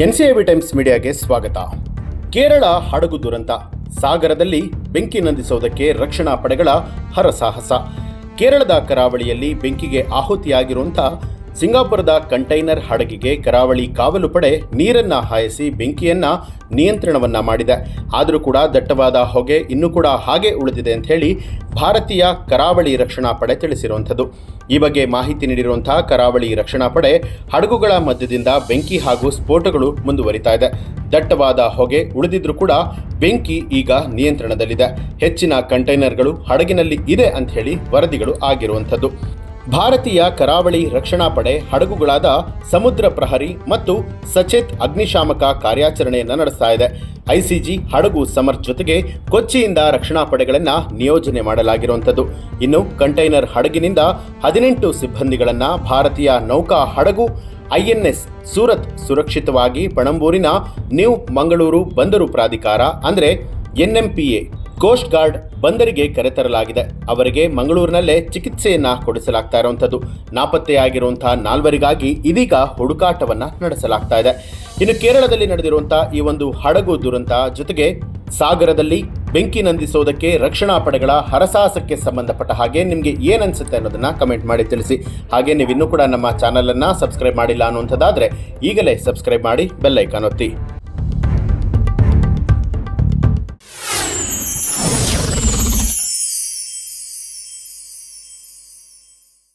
ಎನ್ಸಿಐವಿ times ಮೀಡಿಯಾಗೆ ಸ್ವಾಗತ. ಕೇರಳ ಹಡಗು ದುರಂತ. ಸಾಗರದಲ್ಲಿ ಬೆಂಕಿ ನಂದಿಸೋದಕ್ಕೆ ರಕ್ಷಣಾ ಪಡೆಗಳ ಹರಸಾಹಸ. ಕೇರಳದ ಕರಾವಳಿಯಲ್ಲಿ ಬೆಂಕಿಗೆ ಆಹುತಿಯಾಗಿರುವಂಥ ಸಿಂಗಾಪುರದ ಕಂಟೈನರ್ ಹಡಗಿಗೆ ಕರಾವಳಿ ಕಾವಲು ಪಡೆ ನೀರನ್ನ ಹಾಯಿಸಿ ಬೆಂಕಿಯನ್ನ ನಿಯಂತ್ರಣವನ್ನ ಮಾಡಿದೆ. ಆದರೂ ಕೂಡ ದಟ್ಟವಾದ ಹೊಗೆ ಇನ್ನೂ ಕೂಡ ಹಾಗೆ ಉಳಿದಿದೆ ಅಂತ ಹೇಳಿ ಭಾರತೀಯ ಕರಾವಳಿ ರಕ್ಷಣಾ ಪಡೆ ತಿಳಿಸಿರುವಂಥದ್ದು. ಈ ಬಗ್ಗೆ ಮಾಹಿತಿ ನೀಡಿರುವಂತಹ ಕರಾವಳಿ ರಕ್ಷಣಾ ಪಡೆ ಹಡಗುಗಳ ಮಧ್ಯದಿಂದ ಬೆಂಕಿ ಹಾಗೂ ಸ್ಫೋಟಗಳು ಮುಂದುವರಿತಾ ಇದೆ. ದಟ್ಟವಾದ ಹೊಗೆ ಉಳಿದಿದ್ರೂ ಕೂಡ ಬೆಂಕಿ ಈಗ ನಿಯಂತ್ರಣದಲ್ಲಿದೆ. ಹೆಚ್ಚಿನ ಕಂಟೈನರ್ಗಳು ಹಡಗಿನಲ್ಲಿ ಇದೆ ಅಂತ ಹೇಳಿ ವರದಿಗಳು ಆಗಿರುವಂಥದ್ದು. ಭಾರತೀಯ ಕರಾವಳಿ ರಕ್ಷಣಾ ಪಡೆ ಹಡಗುಗಳಾದ ಸಮುದ್ರ ಪ್ರಹರಿ ಮತ್ತು ಸಚೇತ್ ಅಗ್ನಿಶಾಮಕ ಕಾರ್ಯಾಚರಣೆಯನ್ನು ನಡೆಸ್ತಾ ಇದೆ. ಐಸಿಜಿ ಹಡಗು ಸಮರ್ ಜೊತೆಗೆ ಕೊಚ್ಚಿಯಿಂದ ರಕ್ಷಣಾ ಪಡೆಗಳನ್ನು ನಿಯೋಜನೆ ಮಾಡಲಾಗಿರುವಂಥದ್ದು. ಇನ್ನು ಕಂಟೈನರ್ ಹಡಗಿನಿಂದ ಹದಿನೆಂಟು ಸಿಬ್ಬಂದಿಗಳನ್ನು ಭಾರತೀಯ ನೌಕಾ ಹಡಗು ಐಎನ್ಎಸ್ ಸೂರತ್ ಸುರಕ್ಷಿತವಾಗಿ ಪಣಂಬೂರಿನ ನ್ಯೂ ಮಂಗಳೂರು ಬಂದರು ಪ್ರಾಧಿಕಾರ ಅಂದರೆ ಎನ್ಎಂಪಿಎ, ಕೋಸ್ಟ್ ಗಾರ್ಡ್ ಬಂದರಿಗೆ ಕರೆತರಲಾಗಿದೆ. ಅವರಿಗೆ ಮಂಗಳೂರಿನಲ್ಲೇ ಚಿಕಿತ್ಸೆಯನ್ನ ಕೊಡಿಸಲಾಗ್ತಾ ಇರುವಂಥದ್ದು. ನಾಪತ್ತೆಯಾಗಿರುವಂತಹ ನಾಲ್ವರಿಗಾಗಿ ಇದೀಗ ಹುಡುಕಾಟವನ್ನ ನಡೆಸಲಾಗ್ತಾ ಇದೆ. ಇನ್ನು ಕೇರಳದಲ್ಲಿ ನಡೆದಿರುವಂತಹ ಈ ಒಂದು ಹಡಗು ದುರಂತ ಜೊತೆಗೆ ಸಾಗರದಲ್ಲಿ ಬೆಂಕಿ ನಂದಿಸೋದಕ್ಕೆ ರಕ್ಷಣಾ ಪಡೆಗಳ ಹರಸಾಹಸಕ್ಕೆ ಸಂಬಂಧಪಟ್ಟ ಹಾಗೆ ನಿಮಗೆ ಏನನ್ಸುತ್ತೆ ಅನ್ಸುತ್ತೆ ಅನ್ನೋದನ್ನ ಕಮೆಂಟ್ ಮಾಡಿ ತಿಳಿಸಿ. ಹಾಗೆ ನೀವು ಇನ್ನೂ ಕೂಡ ನಮ್ಮ ಚಾನಲನ್ನು ಸಬ್ಸ್ಕ್ರೈಬ್ ಮಾಡಿಲ್ಲ ಅನ್ನುವಂಥದ್ದಾದರೆ ಈಗಲೇ ಸಬ್ಸ್ಕ್ರೈಬ್ ಮಾಡಿ ಬೆಲ್ಲೈಕಾನ್ ಒತ್ತಿ.